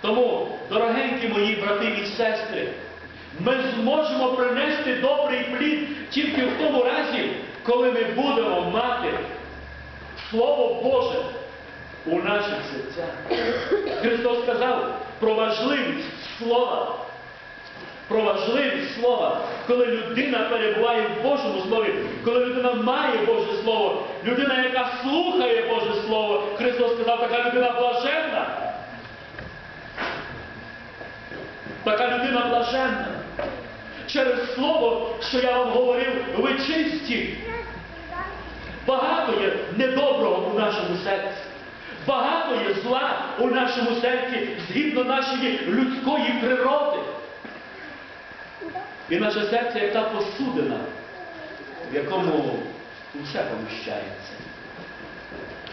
Тому, дорогенькі мої брати і сестри, ми зможемо принести добрий плід тільки в тому разі, коли ми будемо мати Слово Боже у наших серцях. Христос сказав про важливість слова. Про важливість слова, коли людина перебуває в Божому Слові, коли людина має Боже Слово, людина, яка слухає Боже Слово, Христос сказав, така людина блаженна. Така людина блаженна. Через слово, що я вам говорив, ви чисті. Багато є недоброго у нашому серці. Багато є зла у нашому серці згідно нашої людської природи. І наше серце як та посудина, в якому усе поміщається.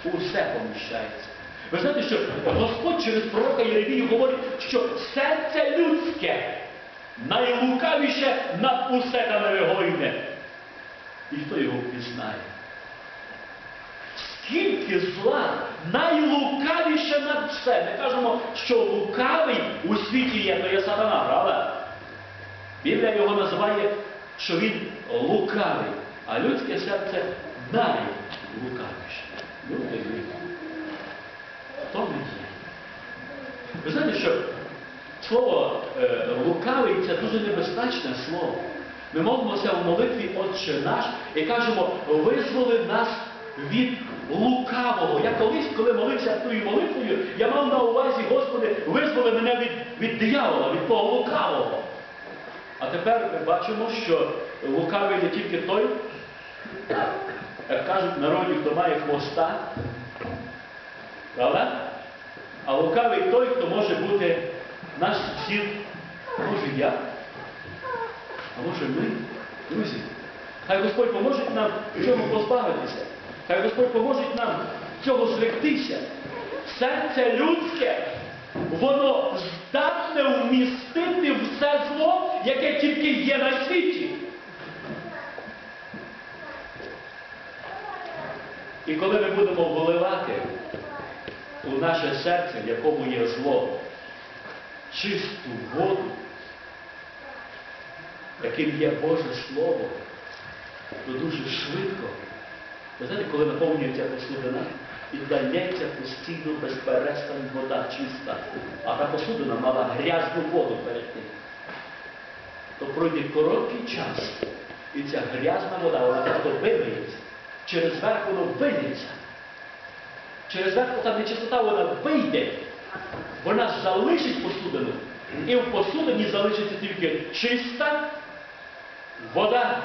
Усе поміщається. Ви знаєте, що Господь через пророка Єремію говорить, що серце людське найлукавіше над усе та невигойне. І хто його впізнає? Скільки зла найлукавіше над все. Ми кажемо, що лукавий у світі є, то є сатана, правда? Біблія його називає, що він лукавий, а людське серце найлукавіше. Люди ми є? Ви знаєте, що слово е, лукавий це дуже небезпечне слово. Ми молимося в молитві Отче наш і кажемо, визволи нас від лукавого. Я колись, коли молився тою молитвою, я мав на увазі, Господи, визволи мене від, від диявола, від того лукавого. А тепер ми бачимо, що лукавий не тільки той, як кажуть в народі, хто має хвоста, правда? А лукавий той, хто може бути наш сусід, може я, а може ми, друзі. Хай Господь поможе нам цьому позбавитися. Хай Господь поможе нам цього зректися. Серце людське, воно здатне вмістити все зло, яке тільки є на світі. І коли ми будемо вливати у наше серце, в якому є зло, чисту воду, яким є Боже Слово, то дуже швидко, ви знаєте, коли наповнюється посудина, і дається постійно без перестань вода чиста, а та посудина мала грязну воду перед тим, то пройде короткий час, і ця грязна вода, вона просто вимиється, через верх воно виліться. Через верх та нечистота вона вийде, вона залишить посудину. І в посудині залишиться тільки чиста вода.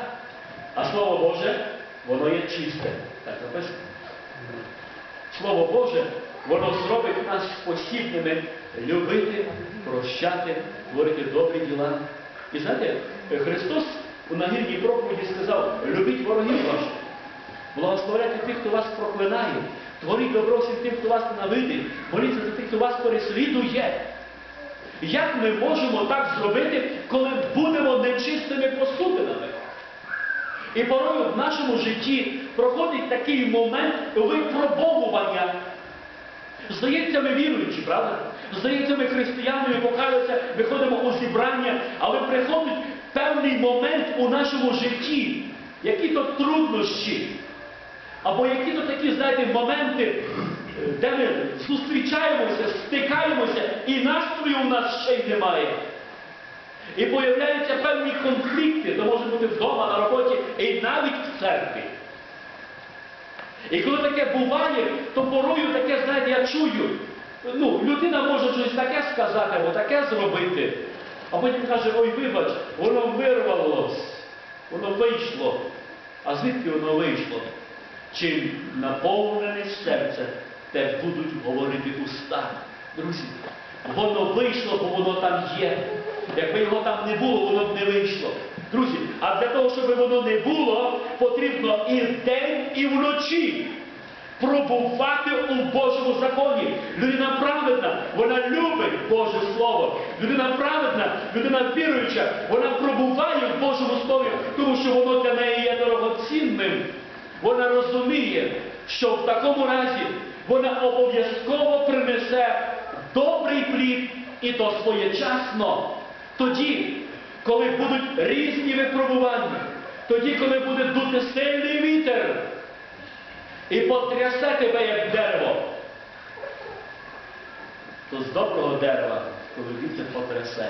А Слово Боже, воно є чисте. Так написано. Слово Боже, воно зробить нас спосібними любити, прощати, творити добрі діла. І знаєте, Христос у нагірній проповіді сказав, любіть ворогів ваших, благословляйте тих, хто вас проклинає, творіть добро всім тим, хто вас ненавидить, моліться за тих, хто вас переслідує. Як ми можемо так зробити, коли будемо нечистими посудинами? І порою в нашому житті проходить такий момент випробовування. Здається, ми віруючі, правда? Здається, ми християнами покаються, виходимо у зібрання, але приходить певний момент у нашому житті, які-то труднощі, або які-то такі, знаєте, моменти, де ми зустрічаємося, стикаємося, і настрою у нас ще й немає. І появляються певні конфлікти, то може бути вдома, на роботі, і навіть в церкві. І коли таке буває, то порою таке, знаєте, я чую, ну, людина може щось таке сказати або таке зробити, а потім каже, ой, вибач, воно вирвалось, воно вийшло. А звідки воно вийшло? Чим наповнене серце, те будуть говорити уста. Друзі, воно вийшло, бо воно там є. Якби його там не було, воно б не вийшло. Друзі, а для того, щоб воно не було, потрібно і вдень, і вночі пробувати у Божому законі. Людина праведна, вона любить Боже Слово. Людина праведна, людина віруюча, вона пробуває в Божому Слові, тому що воно для неї є дорогоцінним. Вона розуміє, що в такому разі вона обов'язково принесе добрий плід І то своєчасно, тоді, коли будуть різні випробування, тоді, коли буде дути сильний вітер і потрясе тебе, як дерево, то з доброго дерева, коли вітер потрясе.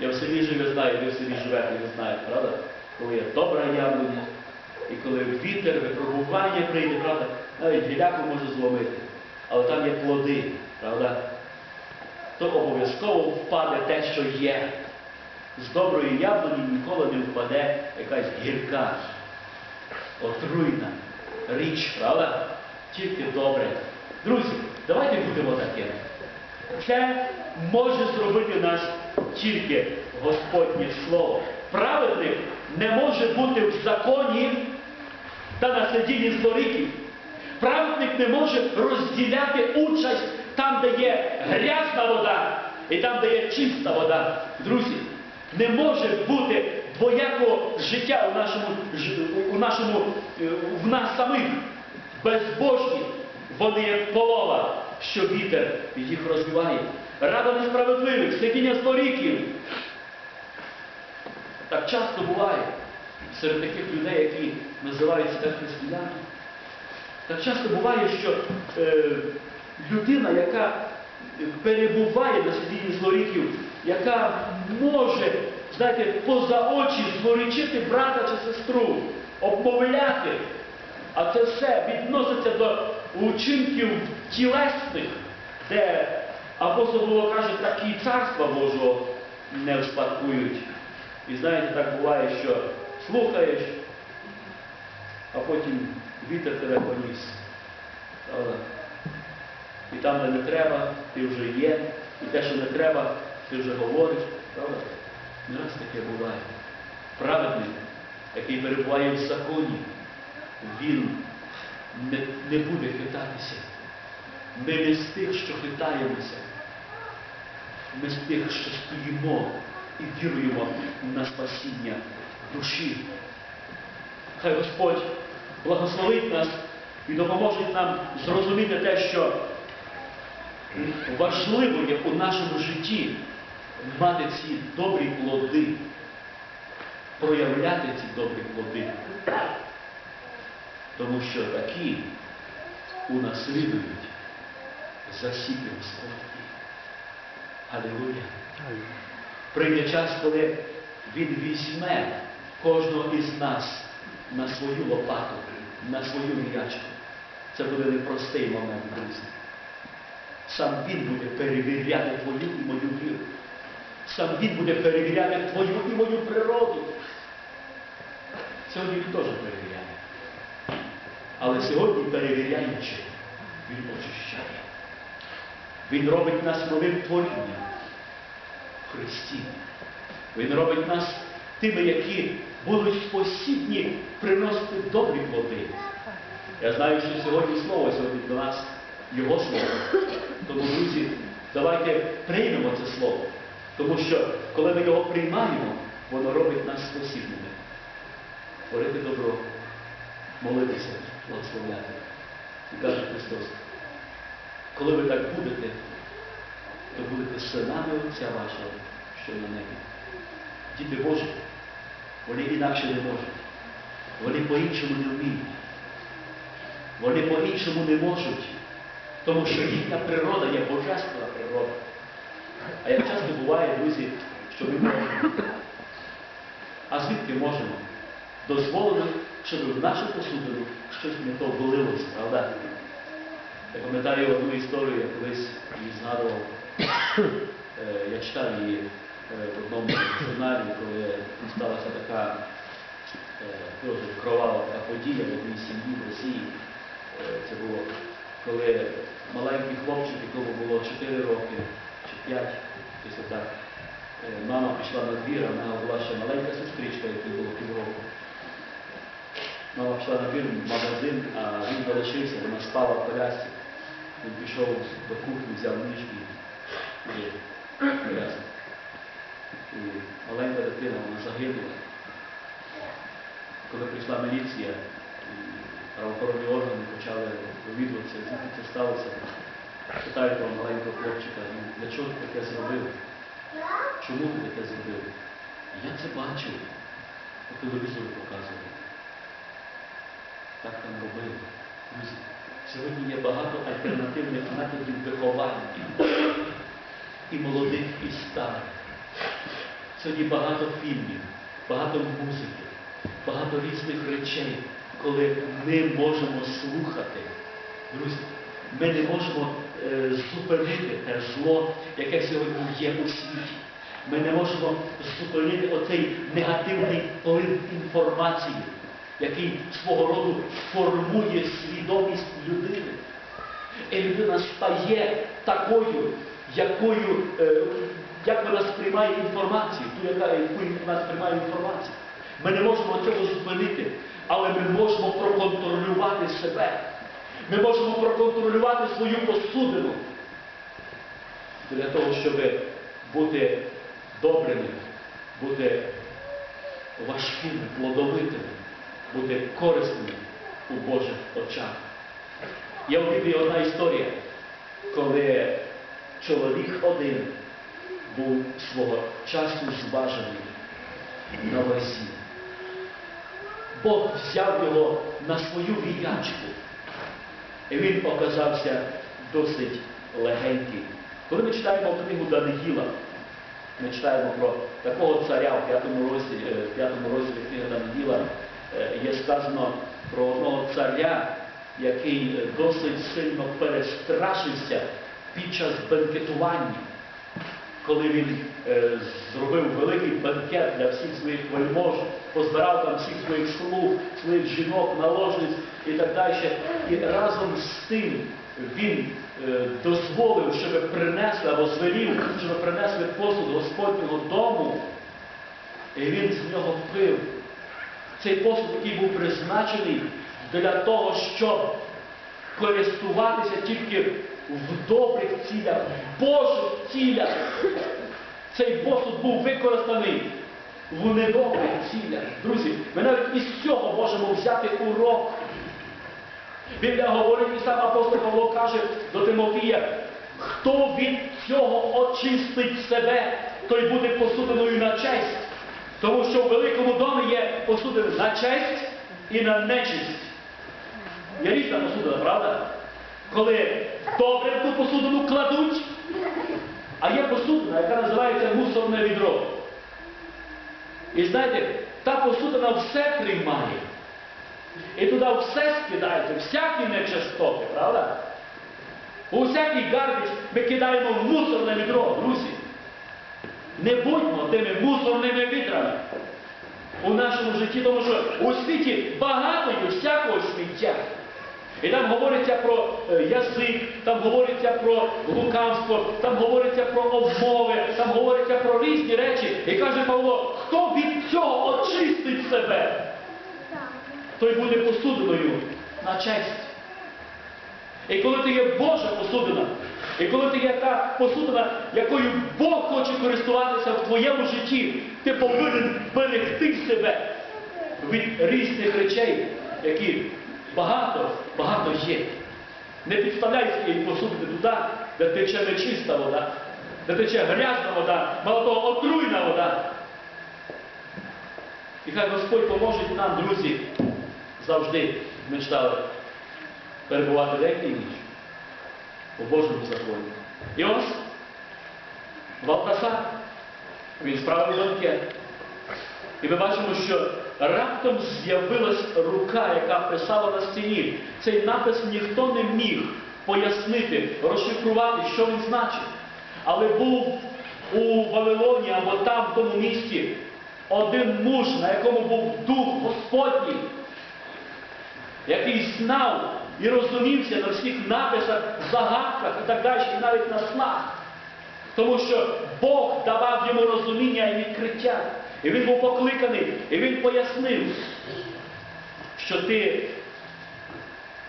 Я в селі живу, знаю, ви в селі живете, ви знаєте, правда? Коли є добра яблуня, і коли вітер, випробування прийде, правда, навіть гіляку може зломити, але там є плоди, правда? То обов'язково впаде те, що є. З доброї яблуні ніколи не впаде якась гірка, отруйна річ, правда? Тільки добре. Друзі, давайте будемо такими. Це може зробити нас тільки Господнє Слово. Праведник не може бути в законі та на сидінні злоріків. Праведник не може розділяти участь там, де є грязна вода, і там, де є чиста вода. Друзі, не може бути двоякого життя у нашому, у нашому, е, в нас самих. Безбожні, вони як полова, що вітер їх розвиває. Рада несправедливих, сидіння злоріків. Так часто буває серед таких людей, які називають себе християнами. Так часто буває, що е, людина, яка перебуває на сидінні злоріків, яка може, знаєте, поза очі злорічити брата чи сестру, обмовляти, а це все відноситься до учинків тілесних, де апостол Павло каже, такі царства Божого не вспадкують. І знаєте, так буває, що слухаєш, а потім вітер тебе поніс. І там, де не треба, ти вже є, і те, що не треба, ти вже говориш. Правда? Не раз таке буває. Праведник, який перебуває в законі, він не, не буде хитатися. Ми не з тих, що хитаємося. Ми з тих, що стоїмо і віруємо на спасіння душі. Хай Господь благословить нас і допоможе нам зрозуміти те, що важливо є у нашому житті мати ці добрі плоди, проявляти ці добрі плоди. Тому що такі унаслідують засіки Господні. Алілуя. Прийде час, коли Він візьме кожного із нас на свою лопату, на свою м'ячку. Це буде непростий момент, друзі. Сам Він буде перевіряти твою і мою віру. Сам Він буде перевіряти твою і мою природу. Сьогодні він теж перевіряє. Але сьогодні, перевіряючи, Він очищає. Він робить нас новим творінням в Христі. Він робить нас тими, які будуть спосібні приносити добрі плоди. Я знаю, що сьогодні слово, сьогодні до нас Його слово. Тому, друзі, давайте приймемо це слово. Тому що, коли ми його приймаємо, воно робить нас спосібними. Творити добро, молитися, благословляти. І каже Христос, коли ви так будете, то будете синами Отця вашого, що на небі. Діти Божі, вони інакше не можуть. Вони по-іншому не вміють. Вони по-іншому не можуть, тому що їхня природа є божественна природа. А як часто буває, друзі, що ми можемо. А звідки можемо? Дозволено, щоб в нашу посудину щось не то влилось, правда? Я пам'ятаю одну історію, я колись її згадував. Е, Я читав її в одному журналі, коли сталася така е, дуже кровава така подія в одній сім'ї в Росії. Е, Це було, коли маленький хлопчик, якому було 4 роки чи 5, десь отак, е, мама пішла на двір, а в мене була ще маленька сестричка, якій було півроку. Мама пішла на двір в магазин, а він залишився, вона спала в колясці. Він пішов до кухні, взяв ніж і і коляску. Маленька дитина, вона загинула. Коли прийшла міліція, правоохоронні органи почали довідуватися, звідки це сталося. Питають того маленького хлопчика, для чого ти таке зробив? Чому ти таке зробив? Я це бачив, по телевізору показували. Так там робили. Сьогодні є багато альтернативних методів виховання і молодих, і старих. Сьогодні багато фільмів, багато музики, багато різних речей, коли ми можемо слухати. Друзі, ми не можемо е, зупинити те зло, яке сьогодні є у світі. Ми не можемо зупинити оцей негативний вплив інформації, який свого роду формує свідомість людини. І людина стає такою, якою, е, як вона сприймає інформацію, ту, яка, вона сприймає інформацію. Ми не можемо цього зупинити, але ми можемо проконтролювати себе. Ми можемо проконтролювати свою посудину для того, щоб бути добрими, бути важкими, плодовитими, бути корисними у Божих очах. Є в Біблії одна історія, коли чоловік один був свого часу зважений на вазі. Бог взяв його на свою віячку. І він оказався досить легенький. Коли ми читаємо книгу Даниїла, ми читаємо про такого царя в п'ятому розділі, е, в п'ятому розділі книги Даниїла, е, є сказано про одного царя, який е, досить сильно перестрашився під час бенкетування, коли він е, зробив великий бенкет для всіх своїх вельмож, позбирав там всіх своїх слуг, своїх жінок, наложниць і так далі. І разом з тим він е, дозволив, щоб принесли або звелів, щоб принесли посуд Господнього дому, і він з нього пив. Цей посуд, який був призначений для того, щоб користуватися тільки в добрих цілях, в Божих цілях. Цей посуд був використаний в недобрих цілях. Друзі, ми навіть із цього можемо взяти урок. Біблія говорить, і сам апостол Павло каже до Тимофія, хто від цього очистить себе, той буде посудиною на честь. Тому що в великому домі є посудина на честь і на нечисть. Є різна посудина, правда? Коли добре ту посудину кладуть, а є посудина, яка називається мусорне відро. І знаєте, та посудина все приймає. І туди все скидається, всякі нечистоти, правда? У всякий гарбіч ми кидаємо в мусорне відро, друзі. Не будьмо тими мусорними відрами у нашому житті, тому що у світі багато всякого сміття. І там говориться про е, язик, там говориться про лукавство, там говориться про обмови, там говориться про різні речі. І каже Павло, хто від цього очистить себе, той буде посудиною на честь. І коли ти є Божа посудина, і коли ти є та посудина, якою Бог хоче користуватися в твоєму житті, ти повинен берегти себе від різних речей, які багато, багато є. Не підставляй своєї посудини туди, де тече нечиста вода, де тече грязна вода, мало того отруйна вода. І хай Господь поможе нам, друзі, завжди ми читали перебувати день і ніч у Божому законі. І ось Валтасар, він справив банкет. І ми бачимо, що раптом з'явилась рука, яка писала на стіні. Цей напис ніхто не міг пояснити, розшифрувати, що він значить. Але був у Вавилоні або там, в тому місті, один муж, на якому був дух Господній, який знав і розумівся на всіх написах, загадках і так далі, і навіть на снах. Тому що Бог давав йому розуміння і відкриття. І він був покликаний, і він пояснив, що ти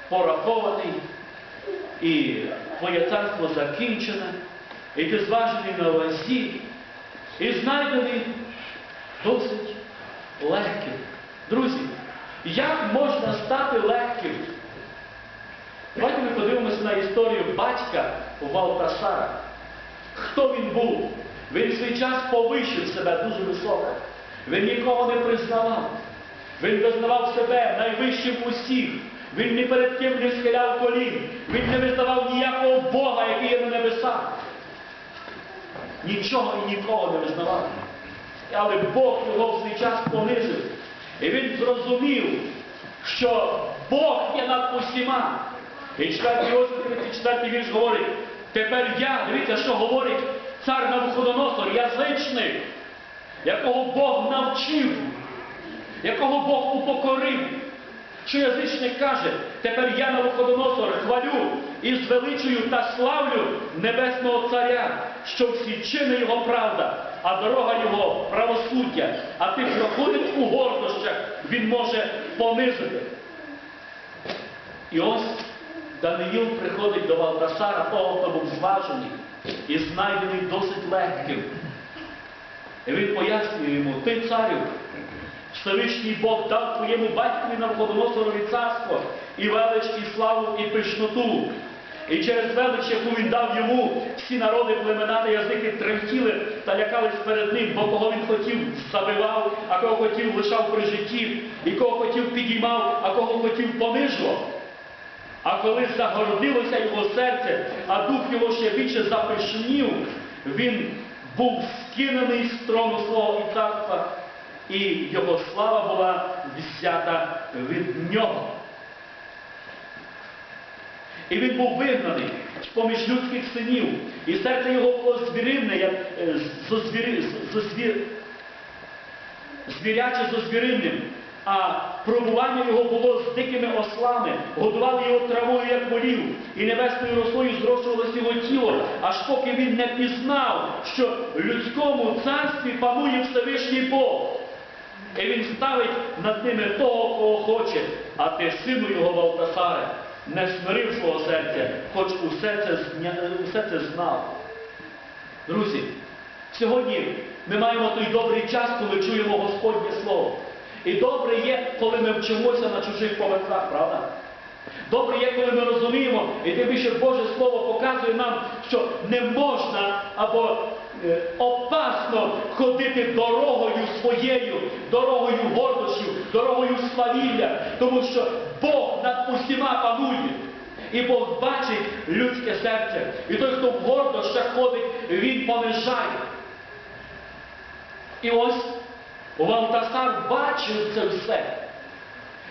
порахований, і твоє царство закінчене, і ти зважений на вазі, і знайдений досить легким. Друзі, як можна стати легким? Давайте ми подивимося на історію батька Валтасара. Хто він був? Він в свій час повищив себе дуже високо. Він нікого не признавав. Він визнавав себе найвищим усіх. Він ні перед ким не схиляв колін. Він не визнавав ніякого Бога, який є на небесах. Нічого і нікого не визнавав. Але Бог його в свій час понизив. І він зрозумів, що Бог є над усіма. І четвертий розділ, 34 вірш говорить, тепер я, дивіться, що говорить цар Навуходоносор, язичник, якого Бог навчив, якого Бог упокорив. Що язичник каже, тепер я Навуходоносор хвалю і звеличую та славлю Небесного Царя, що всі чини його правда, а дорога його правосуддя, а тих, хто ходить у гордощах, він може понизити. І ось Даниїл приходить до Валтасара, того, хто був зважений і знайдений досить легким. І він пояснює йому, ти царю, Всевишній Бог дав твоєму батькові Навходоносорові царство, і велич, і славу, і пишноту. І через велич, яку він дав йому, всі народи, племена та язики тремтіли та лякались перед ним, бо кого він хотів, забивав, а кого хотів, лишав при житті, і кого хотів, підіймав, а кого хотів, понижував. А коли загородилося його серце, а дух його ще більше запишнів, він був скинений з трону свого і царства, і його слава була взята від нього. І він був вигнаний з-поміж людських синів, і серце його було звіринне, як е, зозвіри- з- зозвір- звіряче зо звіринним, а пробування його було з дикими ослами, годували його травою, як волів, і небесною росою зрошувалось його тіло, аж поки він не пізнав, що в людському царстві панує Всевишній Бог. І він ставить над ними того, кого хоче, а ти, сину його Валтасаре, не смирив свого серця, хоч усе це, усе це знав. Друзі, сьогодні ми маємо той добрий час, коли чуємо Господнє Слово. І добре є, коли ми вчимося на чужих поверхах, правда? Добре є, коли ми розуміємо, і тим більше Боже Слово показує нам, що не можна або е, опасно ходити дорогою своєю, дорогою гордощів, дорогою славілля, тому що Бог над усіма панує. І Бог бачить людське серце. І той, хто в гордощах ходить, він понижає. І ось Валтасар бачив це все.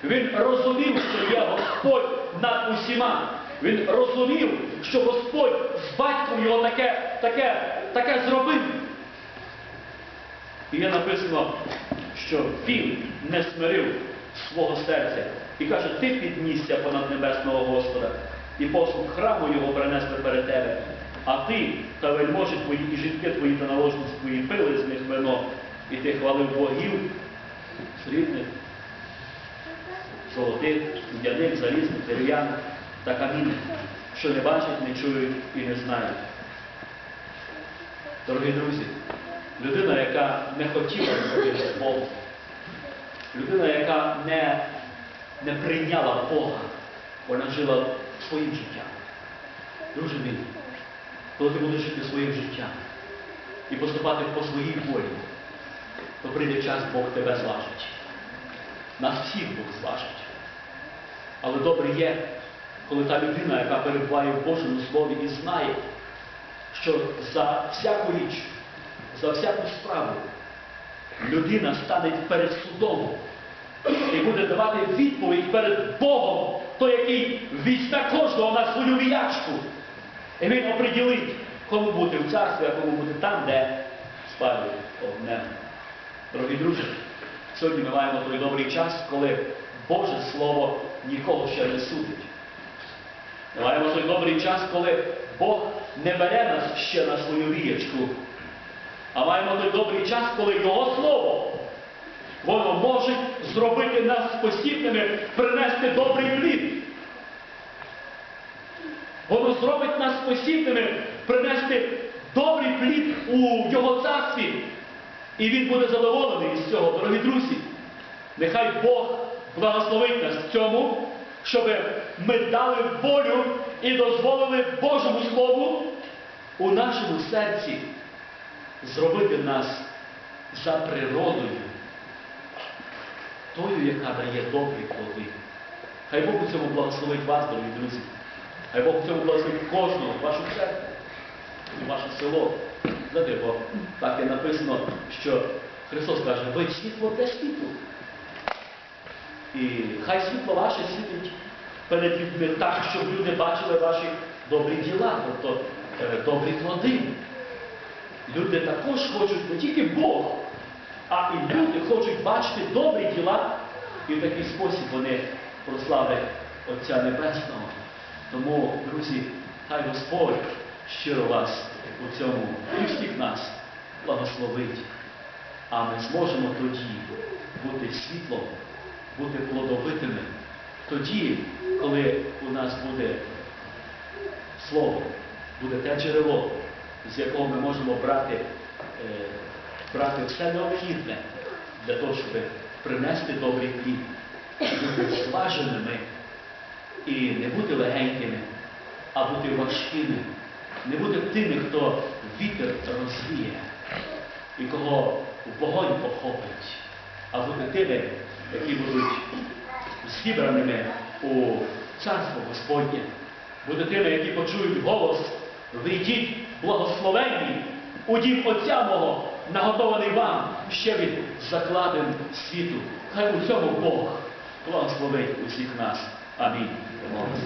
Він розумів, що є Господь над усіма. Він розумів, що Господь з батьком його таке, таке, таке зробив. І є написано, що він не смирив свого серця. І каже, ти піднісся понад небесного Господа, і послуг храму його принесли перед тебе. А ти та вельможі твої, і жінки твої та наложниці твої пили з них вино, і ти хвалив богів срібних, золотих, медяних, залізних, дерев'яних та камінних, що не бачать, не чують і не знають. Дорогі друзі, людина, яка не хотіла зробити Бога, людина, яка не, не прийняла Бога, вона жила своїм життям. Друже мій, коли ти будеш жити своїм життям і поступати по своїй волі, то прийде час, Бог тебе зважить. Нас всіх Бог зважить. Але добре є, коли та людина, яка перебуває в Божому Слові і знає, що за всяку річ, за всяку справу людина стане перед судом і буде давати відповідь перед Богом, той, який візьме кожного на свою віячку. І він оприділить, кому бути в царстві, а кому бути там, де спалює огнем. Дорогі друзі, сьогодні ми маємо той добрий час, коли Боже Слово нікого ще не судить. Ми маємо той добрий час, коли Бог не бере нас ще на свою віячку, а маємо той добрий час, коли Його Слово, воно може зробити нас спосібними принести добрий плід. Воно зробить нас спосібними принести добрий плід у Його царстві. І він буде задоволений з цього, дорогі друзі. Нехай Бог благословить нас в цьому, щоб ми дали волю і дозволили Божому Слову у нашому серці зробити нас за природою, тою, яка дає добрі плоди. Хай Бог у цьому благословить вас, дорогі друзі. Хай Бог у цьому благословить кожного, вашу церкву і ваше село. Знаєте, бо так є написано, що Христос каже, ви світло для світу. І хай світло ваше світить перед людьми так, щоб люди бачили ваші добрі діла, тобто е, добрі плоди. Люди також хочуть не тільки Бог, а і люди хочуть бачити добрі діла, і в такий спосіб вони прославлять Отця Небесного. Тому, друзі, хай Господь щиро вас у цьому і всіх нас благословить. А ми зможемо тоді бути світлом, бути плодовитими. Тоді, коли у нас буде слово, буде те джерело, з якого ми можемо брати, е, брати все необхідне для того, щоб принести добрий плід, бути зваженими і не бути легенькими, а бути важкими, не бути тими, хто вітер розвіє і кого в вогонь похопить, а бути тими, які будуть зібраними у царство Господнє, бути тими, які почують голос, вийдіть благословенні у дім Отця мого, наготований вам ще від закладин світу. Хай у цьому Бог благословить усіх нас. Амінь. Помолимося.